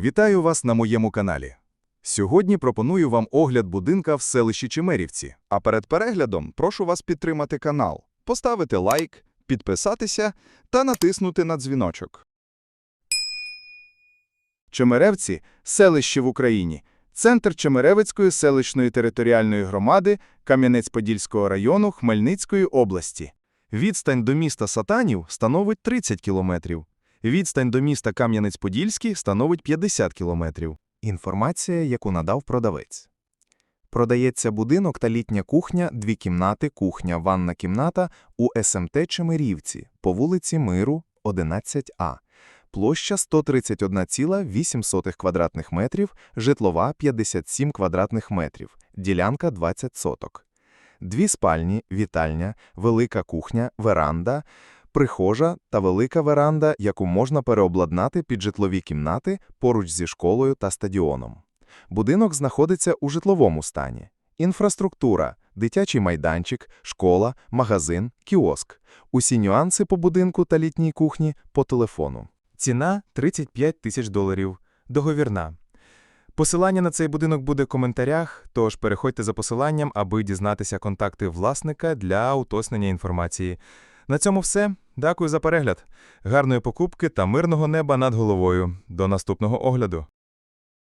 Вітаю вас на моєму каналі. Сьогодні пропоную вам огляд будинка в селищі Чемерівці. А перед переглядом прошу вас підтримати канал, поставити лайк, підписатися та натиснути на дзвіночок. Чемеревці – селище в Україні. Центр Чемеревицької селищної територіальної громади Кам'янець-Подільського району Хмельницької області. Відстань до міста Сатанів становить 30 кілометрів. Відстань до міста Кам'янець-Подільський становить 50 кілометрів. Інформація, яку надав продавець. Продається будинок та літня кухня, дві кімнати, кухня, ванна кімната у СМТ Чемерівці по вулиці Миру, 11А. Площа 131,8 квадратних метрів, житлова 57 квадратних метрів, ділянка 20 соток. Дві спальні, вітальня, велика кухня, веранда, прихожа та велика веранда, яку можна переобладнати під житлові кімнати поруч зі школою та стадіоном. Будинок знаходиться у житловому стані. Інфраструктура, дитячий майданчик, школа, магазин, кіоск. Усі нюанси по будинку та літній кухні по телефону. Ціна 35 тисяч доларів. Договірна. Посилання на цей будинок буде в коментарях, тож переходьте за посиланням, аби дізнатися контакти власника для уточнення інформації. На цьому все. Дякую за перегляд. Гарної покупки та мирного неба над головою. До наступного огляду.